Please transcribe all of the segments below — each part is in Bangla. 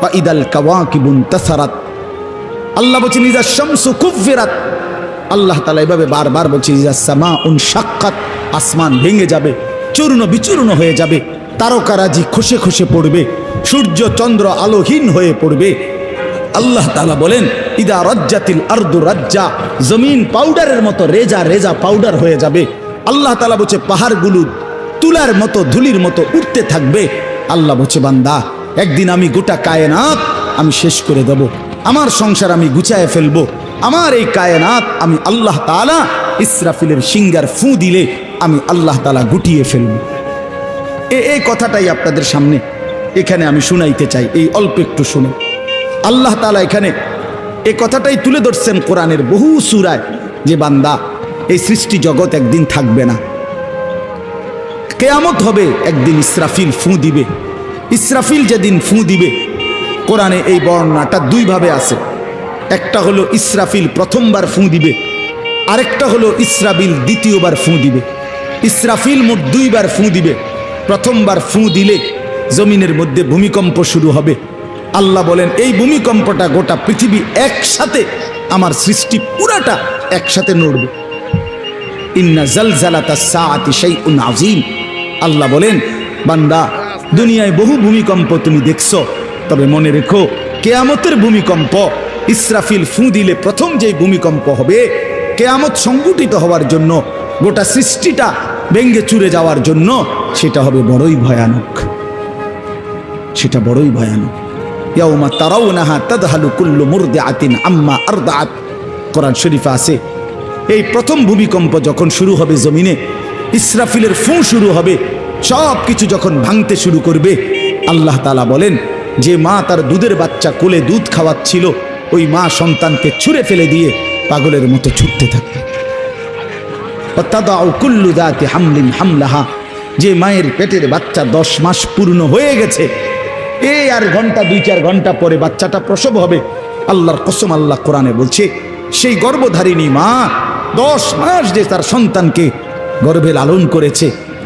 বা ইদাল কাওয়াকিবুন তাসারাত। আল্লাহ বলছেন ইজা শামসু কুফিরাত আল্লাহ তালা এভাবে বারবার বলছে, ইজা সামা উন সাক্ষাৎ আসমান ভেঙে যাবে, চূর্ণ বিচূর্ণ হয়ে যাবে, তারকারাজি খসে খসে পড়বে, সূর্য চন্দ্র আলোহীন হয়ে পড়বে। আল্লাহ তালা বলেন, ইদা রজ্জাতিল আর্দু রাজ্জা। জমিন পাউডারের মতো রেজা রেজা পাউডার হয়ে যাবে। আল্লাহ তালা বলছে, পাহাড়গুলো তুলার মতো, ধুলির মতো উঠতে থাকবে। আল্লাহ বলছে, বান্দা একদিন আমি গোটা কায়নাত আমি শেষ করে দেব। আমার সংসার আমি গুছায় ফেলব। আমার এই কায়নাত আমি আল্লাহ তালা ইসরাফিলের সিঙ্গার ফু দিলে আমি আল্লাহ তালা গুটিয়ে ফেলব। এ, এই কথাটাই আপনাদের সামনে এখানে আমি শুনাইতে চাই, এই অল্প একটু শুনে। আল্লাহ তালা এখানে এই কথাটাই তুলে ধরছেন কোরআনের বহু সুরায় যে, বান্দা, এই সৃষ্টি জগৎ একদিন থাকবে না। কেয়ামত হবে, একদিন ইসরাফিল ফু দিবে। ইসরাফিল যেদিন ফু দিবে, কোরআনে এই বর্ণনাটা দুইভাবে আছে। একটা হলো ইসরাফিল প্রথমবার ফু দিবে, আরেকটা হলো ইসরাবিল দ্বিতীয়বার ফু দিবে। ইসরাফিল মোট দুইবার ফু দিবে, প্রথমবার ফু দিলে জমিনের মধ্যে ভূমিকম্প শুরু হবে। আল্লাহ বলেন, এই ভূমিকম্পটা গোটা পৃথিবী একসাথে, আমার সৃষ্টি পুরাটা একসাথে নড়বে। ইন্না জালজালাতা সাআতি শাইউন আযীম। আল্লাহ বলেন, বান্দা দুনিয়ায় বহু ভূমিকম্প তুমি দেখছ। তবে মনে রেখো, কেয়ামতের ভূমিকম্প, ইসরাফিল ফু দিলে প্রথম যে ভূমিকম্প হবে, কেয়ামত সংগঠিত হওয়ার জন্য, গোটা সৃষ্টিটা ভেঙ্গে চুরে যাওয়ার জন্য, সেটা হবে বড়ই ভয়ানক। সেটা বড়ই ভয়ানক। ইয়াউমা তারাউনাহা তাদহালু কুল্লু মুরদিআতিন আম্মা আরদাআত। কোরআন শরীফে আছে, এই প্রথম ভূমিকম্প যখন শুরু হবে জমিনে, ইসরাফিলের ফু শুরু হবে সব কিছু যখন ভাঙতে শুরু করবে, আল্লাহ তালা বলেন, যে মা তার দুধের বাচ্চা কোলে দুধ খাওয়াচ্ছিল, ওই মা সন্তানকে ছুঁড়ে ফেলে দিয়ে পাগলের মতো ছুটতে থাকবে। হামলিন হামলাহা, যে মায়ের পেটের বাচ্চা দশ মাস পূর্ণ হয়ে গেছে এই আর ঘণ্টা, দুই চার ঘণ্টা পরে বাচ্চাটা প্রসব হবে। আল্লাহর কসম আল্লাহ কোরআনে বলছে, সেই গর্ভধারিণী মা দশ মাস যে তার সন্তানকে গর্ভে লালন করেছে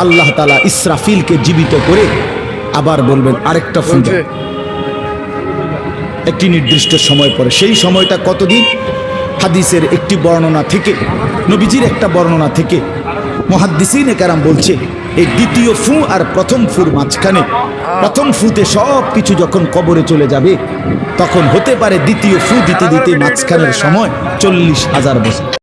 আল্লাহ তালা ইসরাফিলকে জীবিত করে আবার বলবেন আরেকটা ফু দাও। একটি নির্দিষ্ট সময় পরে। সেই সময়টা কতদিন? হাদিসের একটি বর্ণনা থেকে নবীজির একটা বর্ণনা থেকে মহাদ্দিসিনে কারাম বলছে এই দ্বিতীয় ফু আর প্রথম ফুর মাঝখানে প্রথম ফুতে সব কিছু যখন কবরে চলে যাবে তখন হতে পারে দ্বিতীয় ফু দিতে দিতে মাঝখানের সময় চল্লিশ হাজার বছর।